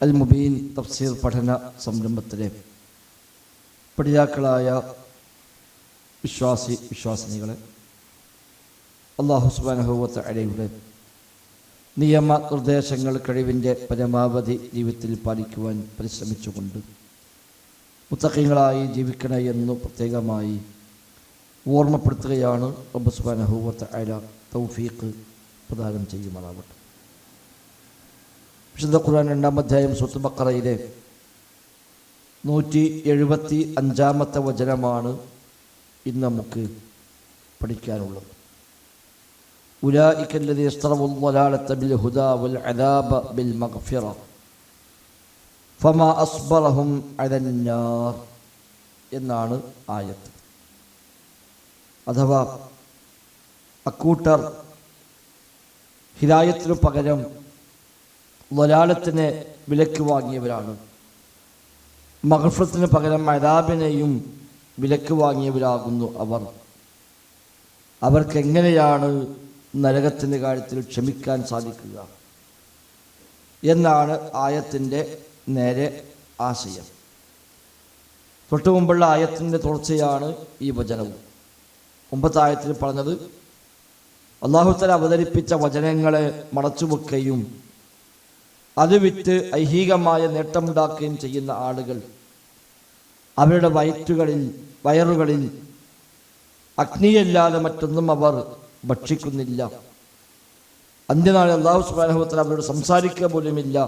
അൽ മുബീൻ തഫ്സീർ പഠന സംരംഭത്തിലെ പഠിതാക്കളായ വിശ്വാസി വിശ്വാസിനികളെ അള്ളാഹു സുബാനഹുവത്ത് അടയുടെ നിയമ നിർദ്ദേശങ്ങൾ കഴിവിന്റെ പരമാവധി ജീവിതത്തിൽ പാലിക്കുവാൻ പരിശ്രമിച്ചുകൊണ്ട് മുത്തക്കങ്ങളായി ജീവിക്കണ എന്ന് പ്രത്യേകമായി ഓർമ്മപ്പെടുത്തുകയാണ് റബ്ബ് സുബാനഹുവത്ത് തൗഫീഖ് പ്രദാനം ചെയ്യുമാറാവട്ടെ. വിശുദ്ധ ഖുർആൻ രണ്ടാം അധ്യായം സുത്ത് ബക്കറയിലെ നൂറ്റി എഴുപത്തി അഞ്ചാമത്തെ വചനമാണ് ഇന്ന് നമുക്ക് പഠിക്കാനുള്ളത്. എന്നാണ് ആയത്ത്. അഥവാ അക്കൂട്ടർ ഹിദായത്തിനു പകരം വലാലത്തിന് വിലക്ക് വാങ്ങിയവരാണ്. മഹഫത്തിന് പകരം അതാബിനെയും വിലക്ക് വാങ്ങിയവരാകുന്നു അവർ. അവർക്കെങ്ങനെയാണ് നരകത്തിന്റെ കാര്യത്തിൽ ക്ഷമിക്കാൻ സാധിക്കുക? എന്നാണ് ആയത്തിന്റെ നേരെ ആശയം. തൊട്ടു മുമ്പുള്ള ആയത്തിന്റെ തുടർച്ചയാണ് ഈ വചനവും മുമ്പത്തെ ആയത്തിൽ പറഞ്ഞത് അള്ളാഹുത്തല അവതരിപ്പിച്ച വചനങ്ങളെ മറച്ചുവെക്കുകയും അത് വിറ്റ് ഐഹികമായ നേട്ടമുണ്ടാക്കുകയും ചെയ്യുന്ന ആളുകൾ അവരുടെ വയറ്റുകളിൽ വയറുകളിൽ അഗ്നിയല്ലാതെ മറ്റൊന്നും അവർ ഭക്ഷിക്കുന്നില്ല. അന്ത്യനാൾ അള്ളാഹു സുബാനഹത്തിൽ അവരോട് സംസാരിക്കുക പോലുമില്ല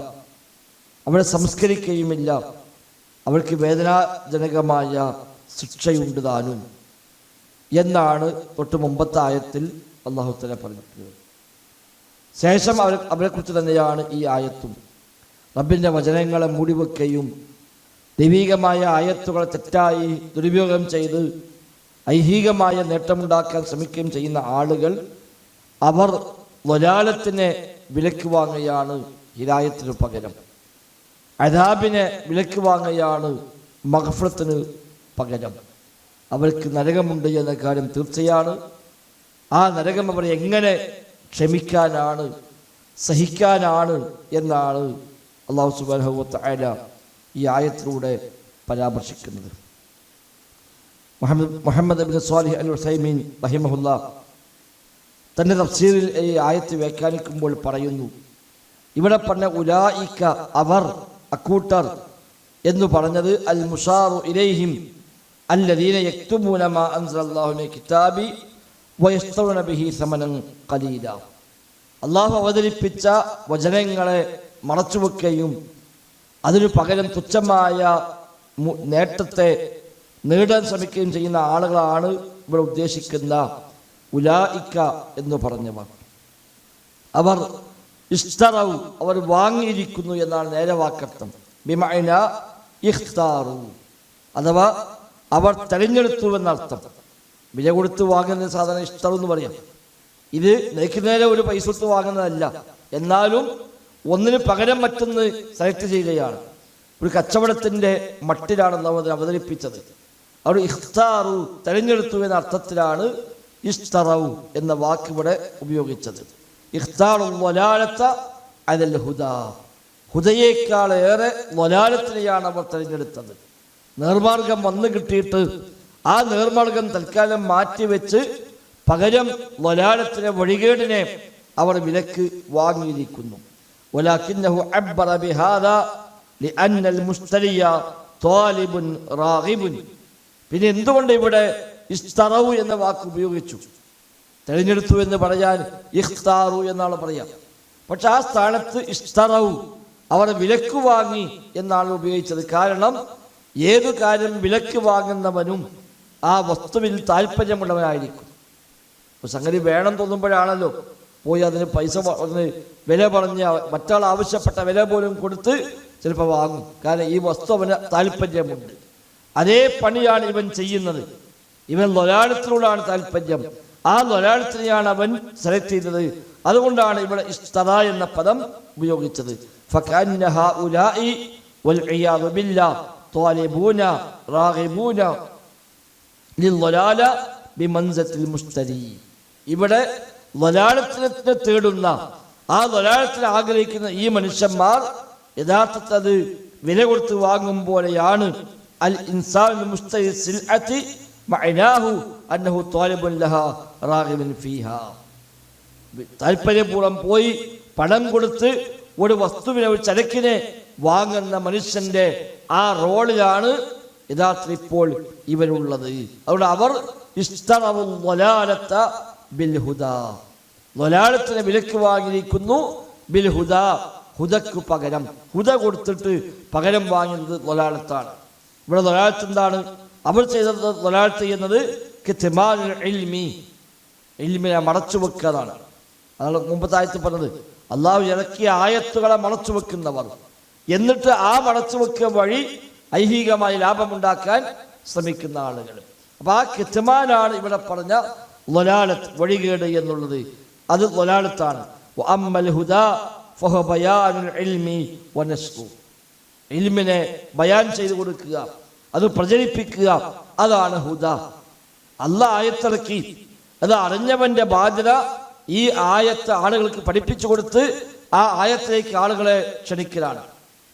അവരെ സംസ്കരിക്കുകയുമില്ല. അവർക്ക് വേദനാജനകമായ ശിക്ഷയുണ്ട് താനും. എന്നാണ് തൊട്ട് മുമ്പത്തെ ആയത്തിൽ അള്ളാഹുത്തല പറഞ്ഞിട്ടുള്ളത്. ശേഷം അവർ അവരെക്കുറിച്ച് തന്നെയാണ് ഈ ആയത്തും. റബ്ബിന്റെ വചനങ്ങളെ മൂടിവെക്കുകയും ദൈവീകമായ ആയത്തുകളെ തെറ്റായി ദുരുപയോഗം ചെയ്ത് ഐഹികമായ നേട്ടമുണ്ടാക്കാൻ ശ്രമിക്കുകയും ചെയ്യുന്ന ആളുകൾ അവർ വലാലത്തിനെ വിലക്ക് വാങ്ങുകയാണ് ഹിരായത്തിന് പകരം. അതാബിനെ വിലക്ക് വാങ്ങുകയാണ് മഹഫ്രത്തിന് പകരം. അവർക്ക് നരകമുണ്ട് എന്ന കാര്യം തീർച്ചയാണ്. ആ നരകം അവർ എങ്ങനെ ക്ഷമിക്കാനാണ് സഹിക്കാനാണ് എന്നാണ് അള്ളാഹു സുബാനഹുവത്ത് അയല ഈ ആയത്തിലൂടെ പരാമർശിക്കുന്നത്. മുഹമ്മദ് മുഹമ്മദ് അബിൻ സ്വാലിഹ് അൽ ഹുസൈമീൻ റഹിമഹുല്ല തന്റെ തഫ്സീറിൽ ഈ ആയത്ത് വ്യാഖ്യാനിക്കുമ്പോൾ പറയുന്നു ഇവിടെ പറഞ്ഞ ഉലായിക്ക അവർ അക്കൂട്ടർ എന്ന് പറഞ്ഞത് അൽ മുഷാറു ഇലൈഹിം അല്ലദീന യക്തുമൂന മാ അൻസലല്ലാഹു കിതാബി കലീല അള്ളാഹു അവതരിപ്പിച്ച വചനങ്ങളെ മറച്ചുവെക്കുകയും അതിനു പകരം തുച്ഛമായ നേട്ടത്തെ നേടാൻ ശ്രമിക്കുകയും ചെയ്യുന്ന ആളുകളാണ് ഇവിടെ ഉദ്ദേശിക്കുന്ന ഉലായിക്ക എന്ന് പറഞ്ഞവർ. അവർ ഇഷ്ടറവ് അവർ വാങ്ങിയിരിക്കുന്നു എന്നാണ് നേരെ വാക്കർത്ഥം. ബിമൈന ഇഖ്താറു. അഥവാ അവർ തെരഞ്ഞെടുത്തു എന്നർത്ഥം. വില കൊടുത്ത് വാങ്ങുന്ന സാധനം ഇഷ്ടം എന്ന് പറയാം. ഇത് നിനക്ക് ഒരു പൈസ കൊടുത്ത് വാങ്ങുന്നതല്ല. എന്നാലും ഒന്നിന് പകരം മറ്റൊന്ന് സെലക്ട് ചെയ്യുകയാണ്. ഒരു കച്ചവടത്തിന്റെ മട്ടിലാണ് നാം അതിനെ അവതരിപ്പിച്ചത്. അവർ ഇഖ്താറു തെരഞ്ഞെടുത്തു എന്ന അർത്ഥത്തിലാണ് ഇഷ്തറവു എന്ന വാക്ക് ഇവിടെ ഉപയോഗിച്ചത്. ഇഖ്താറും വലാലത്ത അതൽ ഹുദ. ഹുദയേക്കാളേറെ വലാലത്തിനെയാണ് അവർ തെരഞ്ഞെടുത്തത്. നേർമാർഗം വന്നു കിട്ടിയിട്ട് ആ നേർമാർഗം തൽക്കാലം മാറ്റിവെച്ച് പകരം വലാലത്തിനെ വഴികേടിനെ അവർ വിലക്ക് വാങ്ങിയിരിക്കുന്നു ولكنه عبر بهذا لأن المشتري طالب راغب പിന്നെ എന്തുകൊണ്ട് ഇവിടെ ഇസ്തറവു എന്ന വാക്ക് ഉപയോഗിച്ചു തെരഞ്ഞെടുത്തു എന്ന് പറയാൻ ഇഖ്താറു എന്നാണ് പറയാം പക്ഷെ ആ സ്ഥാനത്ത് ഇസ്തറവു അവർ വിലക്ക് വാങ്ങി എന്നാണ് ഉപയോഗിച്ചത് കാരണം ഏതു കാര്യം വിലക്ക് വാങ്ങുന്നവനും ആ വസ്തുവിൽ താല്പര്യമുള്ളവരായിരിക്കും സംഗതി വേണം തോന്നുമ്പോഴാണല്ലോ പോയി അതിന് പൈസ പറഞ്ഞ് വില പറഞ്ഞ് മറ്റാൾ ആവശ്യപ്പെട്ട വില പോലും കൊടുത്ത് ചിലപ്പോൾ വാങ്ങും. കാരണം ഈ വസ്തു അവന് താല്പര്യമുണ്ട് അതേ പണിയാണ് ഇവൻ ചെയ്യുന്നത്. ഇവൻ ലൊലാളിത്തിനോടാണ് താല്പര്യം ആ ലൊലാളിത്തിനെയാണ് അവൻ സെലക്ട് ചെയ്തത്. അതുകൊണ്ടാണ് ഇവിടെ ഇഷ്ടത എന്ന പദം ഉപയോഗിച്ചത്. ഫക്കാൻ ഇവിടെ ലലാളത്തിനെ തേടുന്ന ആ ലലാളത്തിൽ ആഗ്രഹിക്കുന്ന ഈ മനുഷ്യന്മാർ യഥാർത്ഥത്തിൽ അത് വില കൊടുത്ത് വാങ്ങും പോലെയാണ്. അൽ ഇൻസാൻ താല്പര്യപൂർവം പോയി പണം കൊടുത്ത് ഒരു വസ്തുവിനെ ഒരു ചരക്കിനെ വാങ്ങുന്ന മനുഷ്യന്റെ ആ റോളിലാണ് യഥാർത്ഥ ഇപ്പോൾ ഇവരുള്ളത്. അതുകൊണ്ട് അവർ ഇസ്തറവുൽ ളലാലത്ത ബിൽ ഹുദാ ളലാലത്തിനെ വിലക്ക് വാങ്ങിയിരിക്കുന്നു ബിൽഹുദ ഹുദക്ക് പകരം. ഹുദ കൊടുത്തിട്ട് പകരം വാങ്ങുന്നത് ളലാലത്താണ് ഇവിടെ ളലാലത്ത് എന്താണ്? അവർ ചെയ്തത് ളലാലത്ത് ചെയ്യുന്നത് ഇൽമിനെ മറച്ചു വെക്കാതാണ് അതാണ് മുമ്പത്തായത്ത് പറഞ്ഞത്. അള്ളാഹു ഇറക്കിയ ആയത്തുകളെ മറച്ചു വെക്കുന്നവർ. എന്നിട്ട് ആ മറച്ചു വെക്കുക വഴി ഐഹികമായി ലാഭമുണ്ടാക്കാൻ ശ്രമിക്കുന്ന ആളുകൾ. അപ്പൊ ആ കിത്തമാനാണ് ഇവിടെ പറഞ്ഞ ലൊലാലത്ത് വഴികേട് എന്നുള്ളത്. അത് ലൊലാലത്താണ് ഇൽമിനെ ബയാൻ ചെയ്തു കൊടുക്കുക അത് പ്രചരിപ്പിക്കുക അതാണ് ഹുദ. അല്ല ആയത്തിറക്കി. അത് അറിഞ്ഞവന്റെ ബാധ്യത ഈ ആയത്ത് ആളുകൾക്ക് പഠിപ്പിച്ചു കൊടുത്ത് ആ ആയത്തിലേക്ക് ആളുകളെ ക്ഷണിക്കലാണ്.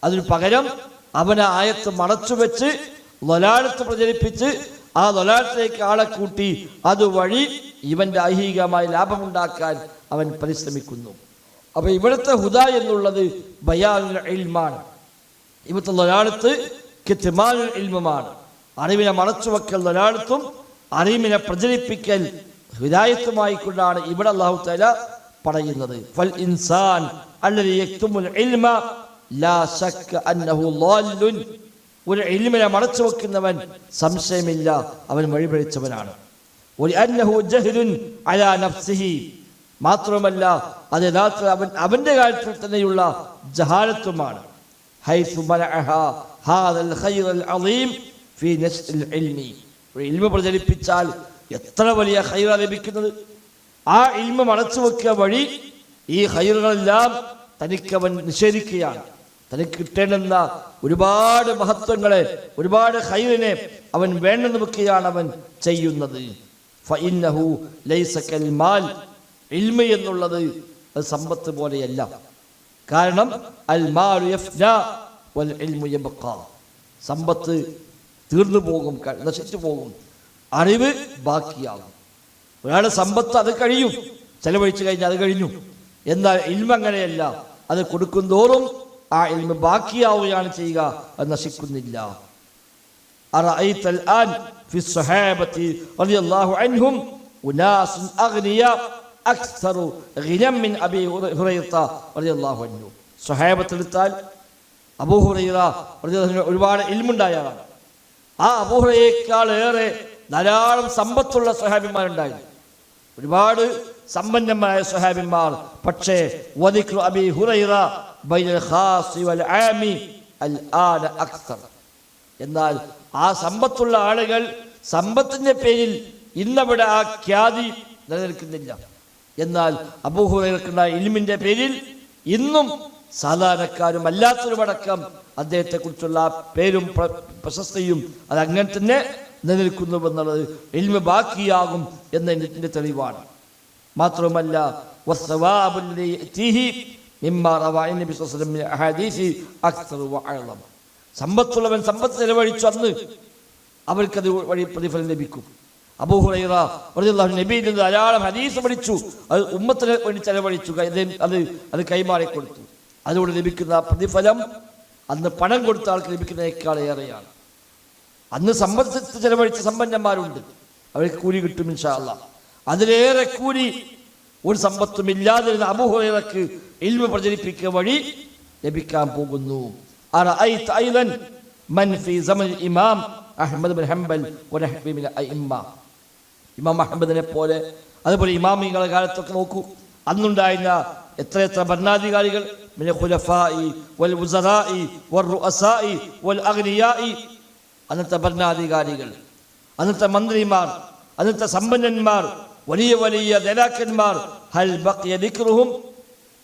അതിന് പകരം അവൻ ആ ആയത്ത് മറച്ചു വെച്ച് ലൊലാഴത്ത് പ്രചരിപ്പിച്ച് ആ ലൊലാഴത്തിലേക്ക് ആളെ കൂട്ടി അതുവഴി ഇവന്റെ ഐഹികമായ ലാഭമുണ്ടാക്കാൻ അവൻ പരിശ്രമിക്കുന്നു. അപ്പൊ ഇവിടുത്തെ ഹുദ എന്നുള്ളത് ബയാനുൽ ഇൽമാണ്. ഇവിടുത്തെ ലൊലാഴത്ത് കിത്തിമാനുൽ അറിവിനെ മറച്ചു വെക്കൽ ലൊലാഴത്തും അറിവിനെ പ്രചരിപ്പിക്കൽ ഹിദായത്തുമായി കൊണ്ടാണ് ഇവിടെ അള്ളാഹു തല പറയുന്നത്. ഫൽ ഇൻസാൻ അല്ലദി ഒരു ഇൽമിനെ മടച്ചു വെക്കുന്നവൻ സംശയമില്ല അവൻ വഴിപഴിച്ചവനാണ്. നഫ്സിഹി. മാത്രമല്ല അത് യഥാർത്ഥ അവൻ അവന്റെ കാര്യത്തിൽ തന്നെയുള്ള ജഹാലത്വമാണ് പ്രചരിപ്പിച്ചാൽ എത്ര വലിയ ഹൈറ ലഭിക്കുന്നത്? ആ ഇൽമ മടച്ചു വെക്കുക വഴി ഈ ഹൈറുകളെല്ലാം തനിക്കവൻ നിഷേധിക്കുകയാണ്. തനിക്ക് കിട്ടേണ്ടുന്ന ഒരുപാട് മഹത്വങ്ങളെ ഒരുപാട് ഹൈറിനെ അവൻ വേണ്ടെന്ന് വെക്കുകയാണ് അവൻ ചെയ്യുന്നത്. മാൽ എന്നുള്ളത് അത് സമ്പത്ത് പോലെയല്ല. കാരണം അൽ വൽ സമ്പത്ത് തീർന്നു പോകും നശിച്ചു പോകും. അറിവ് ബാക്കിയാകും. ഒരാളുടെ സമ്പത്ത് അത് കഴിയും ചെലവഴിച്ചു കഴിഞ്ഞാൽ അത് കഴിഞ്ഞു. എന്നാൽ ഇൽമ അങ്ങനെയല്ല അത് കൊടുക്കും തോറും ആ ഇൽമ ബാക്കിയാവുകയാണ് ചെയ്യുക. അത് നശിക്കുന്നില്ല. സഹാബത്തെടുത്താൽ അബൂഹുറൈറ ഒരുപാട് ഇൽമുണ്ടായാലാണ് ആ അബൂഹുറയേക്കാൾ ഏറെ ധാരാളം സമ്പത്തുള്ള സ്വഹാബിമാരുണ്ടായി. ഒരുപാട് സമ്പന്നമായ സ്വഹാബിമാർ. പക്ഷേ വദിഖു അബി ഹുറൈറ എന്നാൽ ആ സമ്പത്തുള്ള ആളുകൾ സമ്പത്തിന്റെ പേരിൽ ഇന്നവിടെ ആ ഖ്യാതി നിലനിൽക്കുന്നില്ല. എന്നാൽ അബൂഹുറക്കുണ്ടായ ഇൽമിന്റെ പേരിൽ ഇന്നും സാധാരണക്കാരും അല്ലാത്തവരുമടക്കം അദ്ദേഹത്തെ കുറിച്ചുള്ള പേരും പ്ര- പ്രശസ്തിയും അത് അങ്ങനെ തന്നെ നിലനിൽക്കുന്നുവെന്നുള്ളത് ഇൽമ ബാക്കിയാകും എന്നതിന്റെ തെളിവാണ്. മാത്രമല്ല സമ്പത്തുള്ളവൻ സമ്പത്ത് ചെലവഴിച്ചു അന്ന് അവർക്കത് വഴി പ്രതിഫലം ലഭിക്കും. അബൂ ഹുറൈറ അബൂഹുറൈറ നബി നിന്ന് ധാരാളം ഹദീസ് പഠിച്ചു. അത് ഉമ്മത്തിന് വേണ്ടി ചെലവഴിച്ചു. അത് അത് കൈമാറി കൊടുത്തു. അതുകൊണ്ട് ലഭിക്കുന്ന പ്രതിഫലം അന്ന് പണം കൊടുത്ത ആൾക്ക് ലഭിക്കുന്നതിനേക്കാൾ ഏറെയാണ്. അന്ന് സമ്പത്ത് ചെലവഴിച്ച സമ്പന്നന്മാരുണ്ട്. അവർക്ക് കൂലി കിട്ടും ഇൻഷാല്ല അതിലേറെ കൂലി ഒരു സമ്പത്തും ഇല്ലാതിരുന്ന അബുഹുറക്ക് ഇൽമ പ്രചരിപ്പിക്കുക വഴി ലഭിക്കാൻ പോകുന്നു. ഇമാം ബിൻ ഹംബൽ ഇമാം പോലെ അതുപോലെ ഇമാമിങ്ങളെ കാലത്തൊക്കെ നോക്കൂ. അന്നുണ്ടായിരുന്ന എത്രയെത്ര ഭരണാധികാരികൾ? അന്നത്തെ ഭരണാധികാരികൾ അന്നത്തെ മന്ത്രിമാർ അന്നത്തെ സമ്പന്നന്മാർ വലിയ വലിയ നേതാക്കന്മാർ. ഹൽ ബഖിയ ദിക്റുഹും.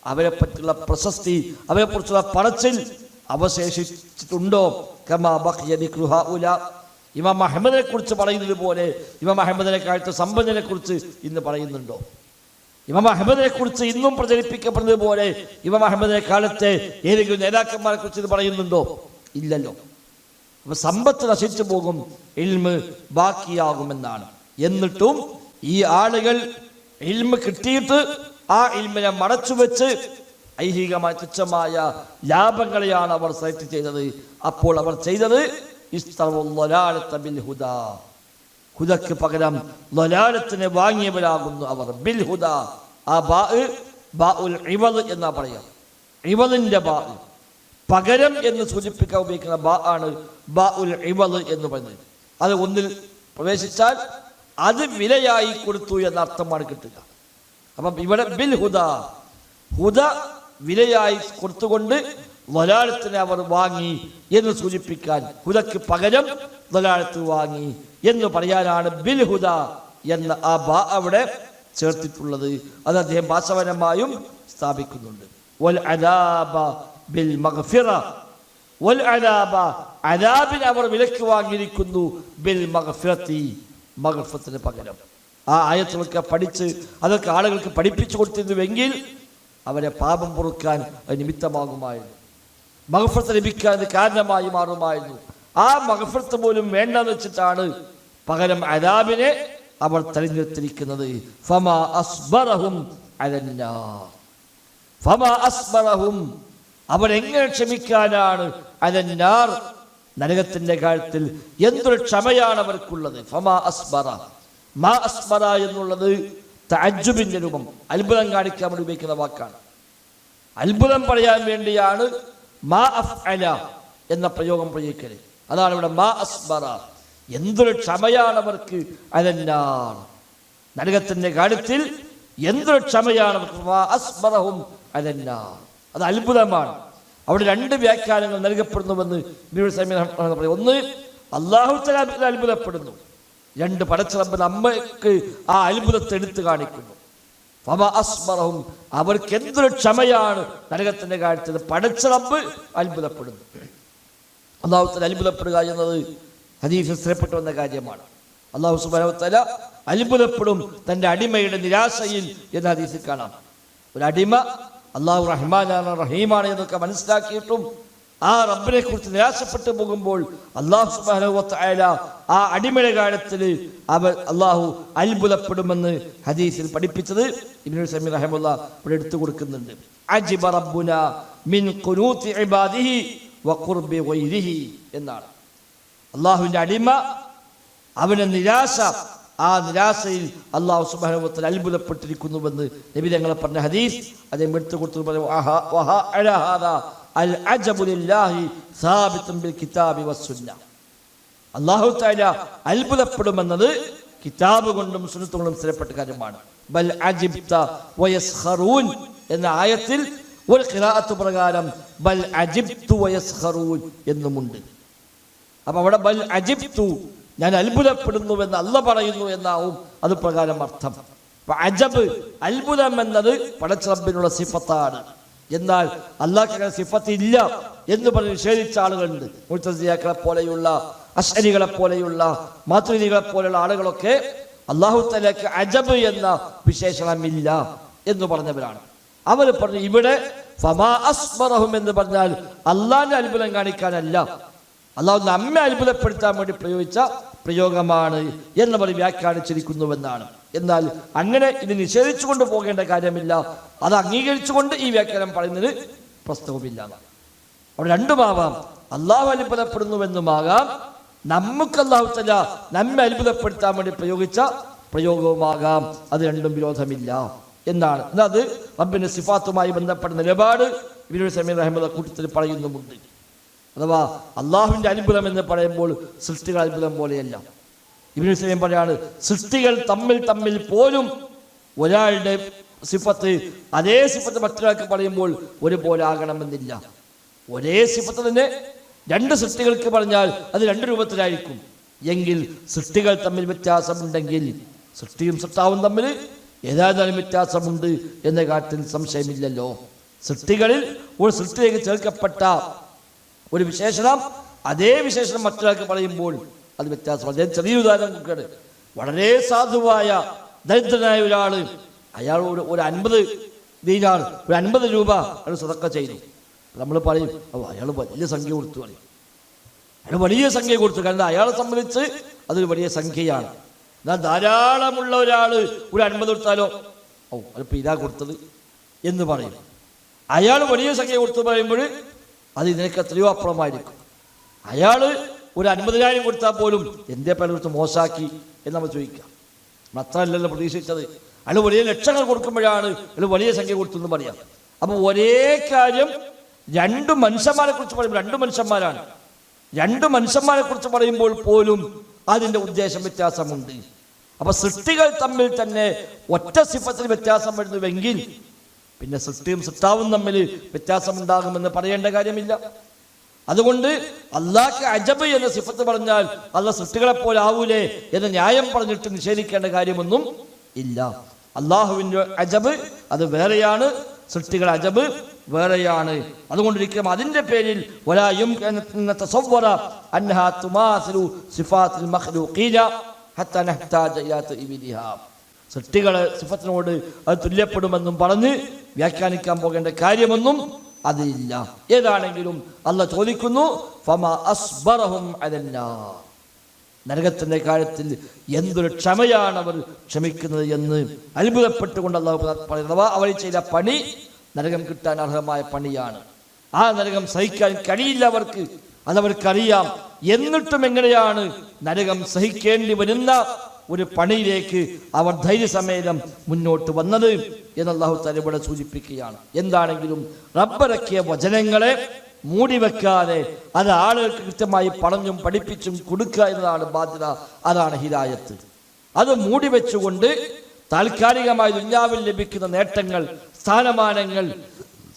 അവരെ പറ്റിയുള്ള പ്രശസ്തി അവരെ കുറിച്ചുള്ള പറച്ചിൽ അവശേഷിച്ചിട്ടുണ്ടോ? കമാ ബഖിയ ദിക്റു ഹഉല. ഇമാം അഹമ്മദിനെ കുറിച്ച് പറയുന്നത് പോലെ ഇമാം അഹമ്മദിനെ കാഴ്ച സമ്പന്നനെ കുറിച്ച് ഇന്ന് പറയുന്നുണ്ടോ? ഇമാം അഹമ്മദിനെ കുറിച്ച് ഇന്നും പ്രചരിപ്പിക്കപ്പെടുന്നത് പോലെ ഇമാം അഹമ്മദിനെ കാലത്തെ ഏതെങ്കിലും നേതാക്കന്മാരെ കുറിച്ച് ഇത് പറയുന്നുണ്ടോ? ഇല്ലല്ലോ. അപ്പൊ സമ്പത്ത് നശിച്ചു പോകും ഇൽമ് ബാക്കിയാകുമെന്നാണ്. എന്നിട്ടും ഈ ആളുകൾ ഇൽമ് കിട്ടിയിട്ട് ആ ഇൽമിനെ മടച്ചു വെച്ച് ഐഹികമായ തുച്ഛമായ ലാഭങ്ങളെയാണ് അവർ സെലക്ട് ചെയ്തത്. അപ്പോൾ അവർ ചെയ്തത് ഹുദക്ക് പകരം ലൊലാലത്തിന് വാങ്ങിയവരാകുന്നു അവർ. ബിൽ ഹുദ. ആ ബാ എന്നാ പറയാം. ഇവദിന്റെ ബാ പകരം എന്ന് സൂചിപ്പിക്കാൻ ഉപയോഗിക്കുന്ന ബാ ആണ് ബാ ഉൽ എന്ന് പറയുന്നത്. അത് ഒന്നിൽ പ്രവേശിച്ചാൽ അത് വിലയായി കൊടുത്തു എന്ന അർത്ഥമാണ് കിട്ടുക. അപ്പം ഇവിടെ ബിൽ ഹുദ. ഹുദ വിലയായി കൊടുത്തുകൊണ്ട് വലാഴത്തിനെ അവർ വാങ്ങി എന്ന് സൂചിപ്പിക്കാൻ ഹുദക്ക് പകരം വലാഴത്ത് വാങ്ങി എന്ന് പറയാനാണ് ബിൽ ഹുദ എന്ന ആ ബാ അവിടെ ചേർത്തിട്ടുള്ളത്. അത് അദ്ദേഹം ഭാഷപരമായും സ്ഥാപിക്കുന്നുണ്ട്. വൽ ബിൽ മഗ്ഫിറ. വൽ അവർ വിലക്ക് വാങ്ങിയിരിക്കുന്നു ബിൽ മഗ്ഫിറത്തി. മഗ്ഫിറത്തിന് പകരം. ആ ആയത്തുകളൊക്കെ പഠിച്ച് അതൊക്കെ ആളുകൾക്ക് പഠിപ്പിച്ചു കൊടുത്തിരുന്നുവെങ്കിൽ അവരെ പാപം പൊറുക്കാൻ നിമിത്തമാകുമായിരുന്നു. മഹഫത്ത് ലഭിക്കാൻ കാരണമായി മാറുമായിരുന്നു. ആ മഹഫത്ത് പോലും വേണ്ടെന്ന് വെച്ചിട്ടാണ് പകരം അദാബിനെ അവർ തെരഞ്ഞെടുത്തിരിക്കുന്നത് ഫമ അസ്ബറഹും ഫമ അസ്ബറഹും അവരെങ്ങനെ ക്ഷമിക്കാനാണ് അലന്നാർ നരകത്തിന്റെ കാര്യത്തിൽ എന്തൊരു ക്ഷമയാണ് അവർക്കുള്ളത്? ഫമാ അസ്ബറ. മാ എന്നുള്ളത് തഅജ്ജുബിന്റെ രൂപം. അത്ഭുതം കാണിക്കാൻ വേണ്ടി ഉപയോഗിക്കുന്ന വാക്കാണ്. അത്ഭുതം പറയാൻ വേണ്ടിയാണ് മാ അഫ് അല എന്ന പ്രയോഗം പ്രയോഗിക്കൽ. അതാണ് ഇവിടെ മാ അസ്ബറ. എന്തൊരു ക്ഷമയാണ് അവർക്ക്? അലന്നാർ നരകത്തിന്റെ കാര്യത്തിൽ എന്തൊരു ക്ഷമയാണ് അവർക്ക്? മാ അസ്ബറഹും അലന്നാർ അത് അത്ഭുതമാണ്. അവിടെ രണ്ട് വ്യാഖ്യാനങ്ങൾ നൽകപ്പെടുന്നുവെന്ന് പറയും ഒന്ന് അള്ളാഹു തആല അത്ഭുതപ്പെടുന്നു. രണ്ട് പടച്ചിറമ്പൻ അമ്മയ്ക്ക് ആ അത്ഭുതത്തെ എടുത്തു കാണിക്കുന്നു. അസ്മറവും അവർക്ക് എന്തൊരു ക്ഷമയാണ് നരകത്തിന്റെ കാര്യത്തിൽ പടച്ചിറമ്പ് അത്ഭുതപ്പെടുന്നു. അള്ളാഹുത്തല അത്ഭുതപ്പെടുക എന്നത് ഹദീഫ് സ്ഥിരപ്പെട്ടു വന്ന കാര്യമാണ്. അള്ളാഹു സുബാനവത്തല അത്ഭുതപ്പെടും തന്റെ അടിമയുടെ നിരാശയിൽ എന്ന ഹദീസിൽ കാണാം. ഒരു അടിമ അള്ളാഹു റഹ്മാനാണ് റഹീമാണ് എന്നൊക്കെ മനസ്സിലാക്കിയിട്ടും ആ റബ്ബിനെ കുറിച്ച് നിരാശപ്പെട്ടു പോകുമ്പോൾ അള്ളാഹു സുബാനുവല ആ അടിമയുടെ കാലത്തിൽ അവർ അള്ളാഹു അത്ഭുതപ്പെടുമെന്ന് ഹദീസിൽ പഠിപ്പിച്ചത് ഇബ്നുൽ സമീർ റഹമുല്ല ഇവിടെ എടുത്തു കൊടുക്കുന്നുണ്ട്. അജിബ റബ്ബുന മിൻ ഖുനൂതി ഇബാദിഹി വ ഖുർബി ഗൈരിഹി എന്നാണ്. അള്ളാഹുവിന്റെ അടിമ അവനെ നിരാശ ആ നിരാശയിൽ അള്ളാഹു സുബാനുഭവത്തിൽ അത്ഭുതപ്പെട്ടിരിക്കുന്നുവെന്ന് നബി ഞങ്ങളെ പറഞ്ഞ ഹദീസ്. അദ്ദേഹം എടുത്തു കൊടുത്തു പറഞ്ഞു "വഹ വഹ അല അൽ അജബു ലില്ലാഹി സാബിത്തുൻ ബിൽ കിതാബി വസ്സുന്ന അള്ളാഹു താല അത്ഭുതപ്പെടുമെന്നത് കിതാബ് കൊണ്ടും സുനത്തുകൊണ്ടും സ്ഥിരപ്പെട്ട കാര്യമാണ്. ബൽ അജിബ്ത എന്ന ആയത്തിൽ ഒരു ഖിറാഅത്ത് പ്രകാരം ബൽ അജിബ്തു വയസ്ഖറൂൻ എന്നുമുണ്ട്. അപ്പൊ അവിടെ ബൽ അജിബ്തു ഞാൻ അത്ഭുതപ്പെടുന്നുവെന്ന് അല്ല പറയുന്നു എന്നാവും അത് പ്രകാരം അർത്ഥം. അജബ് അത്ഭുതം എന്നത് പടച്ചറബിനുള്ള സിഫത്താണ്. എന്നാൽ അള്ളാഹ് സിഫത്ത് ഇല്ല എന്ന് പറഞ്ഞ് നിഷേധിച്ച ആളുകളുണ്ട്. മുഴുത്തസിയാക്കളെ പോലെയുള്ള അശ്വരികളെ പോലെയുള്ള മാതൃരികളെ പോലെയുള്ള ആളുകളൊക്കെ അള്ളാഹു തലക്ക് അജബ് എന്ന വിശേഷണമില്ല എന്ന് പറഞ്ഞവരാണ്. അവർ പറഞ്ഞു ഇവിടെ എന്ന് പറഞ്ഞാൽ അള്ളാഹിന്റെ അത്ഭുതം കാണിക്കാനല്ല. അള്ളാഹു നമ്മെ അത്ഭുതപ്പെടുത്താൻ വേണ്ടി പ്രയോഗിച്ച പ്രയോഗമാണ് എന്ന് പറഞ്ഞ് വ്യാഖ്യാനിച്ചിരിക്കുന്നുവെന്നാണ്. എന്നാൽ അങ്ങനെ ഇത് നിഷേധിച്ചു കൊണ്ട് പോകേണ്ട കാര്യമില്ല. അത് അംഗീകരിച്ചുകൊണ്ട് ഈ വ്യാഖ്യാനം പറയുന്നതിന് പ്രസ്തവമില്ല. അവിടെ രണ്ടുമാവാം. അള്ളാഹു അത്ഭുതപ്പെടുന്നുവെന്നുമാകാം. നമുക്ക് അള്ളാഹു തല നമ്മെ അത്ഭുതപ്പെടുത്താൻ വേണ്ടി പ്രയോഗിച്ച പ്രയോഗവുമാകാം. അത് രണ്ടും വിരോധമില്ല എന്നാണ്. എന്നാൽ അത് റബ്ബിന്റെ സിഫാത്തുമായി ബന്ധപ്പെട്ട നിലപാട് ഇവരുടെ സമീർ അഹമ്മദ് കൂട്ടത്തിൽ പറയുന്നുമുണ്ട്. അഥവാ അള്ളാഹുവിന്റെ അത്ഭുതം എന്ന് പറയുമ്പോൾ സൃഷ്ടികൾ അത്ഭുതം പോലെയല്ല. ഇബിനു സലീം പറയാണ് സൃഷ്ടികൾ തമ്മിൽ തമ്മിൽ പോലും ഒരാളുടെ സിഫത്ത് അതേ സിഫത്ത് മറ്റൊരാൾക്ക് പറയുമ്പോൾ ഒരുപോലെ ആകണമെന്നില്ല. ഒരേ സിഫത്ത് തന്നെ രണ്ട് സൃഷ്ടികൾക്ക് പറഞ്ഞാൽ അത് രണ്ട് രൂപത്തിലായിരിക്കും. എങ്കിൽ സൃഷ്ടികൾ തമ്മിൽ വ്യത്യാസമുണ്ടെങ്കിൽ സൃഷ്ടിയും സൃഷ്ടാവും തമ്മിൽ ഏതായാലും വ്യത്യാസമുണ്ട് എന്ന കാര്യത്തിൽ സംശയമില്ലല്ലോ. സൃഷ്ടികളിൽ ഒരു സൃഷ്ടിയിലേക്ക് ചേർക്കപ്പെട്ട ഒരു വിശേഷണം. അതേ വിശേഷണം മറ്റൊരാൾക്ക് പറയുമ്പോൾ അത് വ്യത്യാസം അദ്ദേഹം ചെറിയൊരു ഉദാഹരണം കൊടുക്കുകയാണ്. വളരെ സാധുവായ ദരിദ്രനായ ഒരാൾ അയാൾ ഒരു ഒരു അൻപത് ദീനാർ ഒരു അൻപത് രൂപ അയാൾ സതക്ക ചെയ്തു. നമ്മൾ പറയും അയാൾ വലിയ സംഖ്യ കൊടുത്തു പറയും. അയാൾ വലിയ സംഖ്യ കൊടുത്തു. കാരണം അയാളെ സംബന്ധിച്ച് അതൊരു വലിയ സംഖ്യയാണ്. എന്നാൽ ധാരാളമുള്ള ഒരാൾ ഒരു അൻപത് കൊടുത്താലോ? ഓ അതിപ്പോൾ ഇതാ കൊടുത്തത് എന്ന് പറയും. അയാൾ വലിയ സംഖ്യ കൊടുത്തു പറയുമ്പോൾ അത് ഇതിനൊക്കെ എത്രയോ അപ്പുറമായിരിക്കും. അയാൾ ഒരു അൻപതിനായിരം കൊടുത്താൽ പോലും എന്തേ പല കൊടുത്ത് മോശാക്കി എന്ന് നമ്മൾ ചോദിക്കാം അല്ലല്ലോ പ്രതീക്ഷിച്ചത്. അയാൾ വലിയ ലക്ഷങ്ങൾ കൊടുക്കുമ്പോഴാണ് അയാൾ വലിയ സംഖ്യ കൊടുത്തു എന്ന് പറയാം. അപ്പോൾ ഒരേ കാര്യം രണ്ട് മനുഷ്യന്മാരെ കുറിച്ച് പറയുമ്പോൾ രണ്ട് മനുഷ്യന്മാരാണ്. രണ്ട് മനുഷ്യന്മാരെ കുറിച്ച് പറയുമ്പോൾ പോലും അതിന്റെ ഉദ്ദേശം വ്യത്യാസമുണ്ട്. അപ്പൊ സൃഷ്ടികൾ തമ്മിൽ തന്നെ ഒറ്റ സിഫത്തിൽ വ്യത്യാസം വരുന്നുവെങ്കിൽ പിന്നെ സൃഷ്ടിയും സൃഷ്ടാവും തമ്മിൽ വ്യത്യാസമുണ്ടാകുമെന്ന് പറയേണ്ട കാര്യമില്ല. അതുകൊണ്ട് അള്ളാഹ് അജബ് എന്ന സിഫത്ത് പറഞ്ഞാൽ അള്ള സൃഷ്ടികളെ പോലെ ആവൂലേ എന്ന് ന്യായം പറഞ്ഞിട്ട് നിഷേധിക്കേണ്ട കാര്യമൊന്നും ഇല്ല. അള്ളാഹുവിന്റെ അജബ് അത് വേറെയാണ് സൃഷ്ടികൾ അജബ് വേറെയാണ്. അതുകൊണ്ടിരിക്കും അതിന്റെ പേരിൽ ഒരായും അന്നഹാ തുമാസിലു സിഫാത്തിൽ മഖ്ലൂഖീന സൃഷ്ടികളെ സിഫത്തിനോട് അത് തുല്യപ്പെടുമെന്നും പറഞ്ഞ് വ്യാഖ്യാനിക്കാൻ പോകേണ്ട കാര്യമൊന്നും അതില്ല. ഏതാണെങ്കിലും അല്ല ചോദിക്കുന്നു ഫമ അസ്ബറഹും അലന്നാർ നരകത്തിന്റെ കാര്യത്തിൽ എന്തൊരു ക്ഷമയാണ് അവർ ക്ഷമിക്കുന്നത് എന്ന് അത്ഭുതപ്പെട്ടുകൊണ്ട് അള്ളാഹു പറയുന്നത് അവർ ചെയ്ത പണി നരകം കിട്ടാൻ അർഹമായ പണിയാണ്. ആ നരകം സഹിക്കാൻ കഴിയില്ല അവർക്ക്. അതവർക്കറിയാം. എന്നിട്ടും എങ്ങനെയാണ് നരകം സഹിക്കേണ്ടി വരുന്ന ഒരു പണിയിലേക്ക് അവർ ധൈര്യസമേതം മുന്നോട്ട് വന്നത് എന്ന് അള്ളാഹു തലവിടെ സൂചിപ്പിക്കുകയാണ്. എന്താണെങ്കിലും റബ്ബറക്കിയ വചനങ്ങളെ മൂടി വെക്കാതെ അത് ആളുകൾക്ക് കൃത്യമായി പറഞ്ഞും പഠിപ്പിച്ചും കൊടുക്കുക എന്നതാണ് ബാധ്യത അതാണ് ഹിദായത്ത്. അത് മൂടി വെച്ചുകൊണ്ട് താൽക്കാലികമായി ദുഞ്ഞാവിൽ ലഭിക്കുന്ന നേട്ടങ്ങൾ സ്ഥാനമാനങ്ങൾ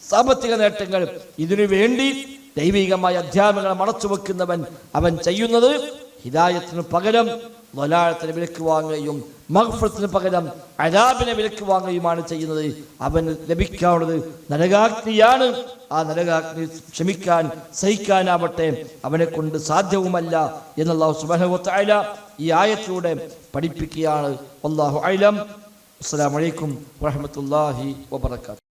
സാമ്പത്തിക നേട്ടങ്ങൾ ഇതിനു വേണ്ടി ദൈവികമായ അധ്യാപനങ്ങളെ മറച്ചു വെക്കുന്നവൻ അവൻ ചെയ്യുന്നത് ഹിദായത്തിന് പകരം ലൊലാഴത്തിന് വിലക്ക് വാങ്ങുകയും മഹഫത്തിന് പകരം അരാബിനെ വിലക്ക് വാങ്ങുകയുമാണ് ചെയ്യുന്നത്. അവന് ലഭിക്കാവുന്നത് നരകാഗ്നിയാണ്. ആ നരകാഗ്നി ക്ഷമിക്കാൻ സഹിക്കാനാവട്ടെ. അവനെ കൊണ്ട് സാധ്യവുമല്ല എന്നുള്ള സുബനവത്തായ ഈ ആയത്തിലൂടെ പഠിപ്പിക്കുകയാണ്. അള്ളാഹു അലം അസ്സാം വലൈക്കും വാഹമത്തല്ലാഹി വാബർക്കാത്തു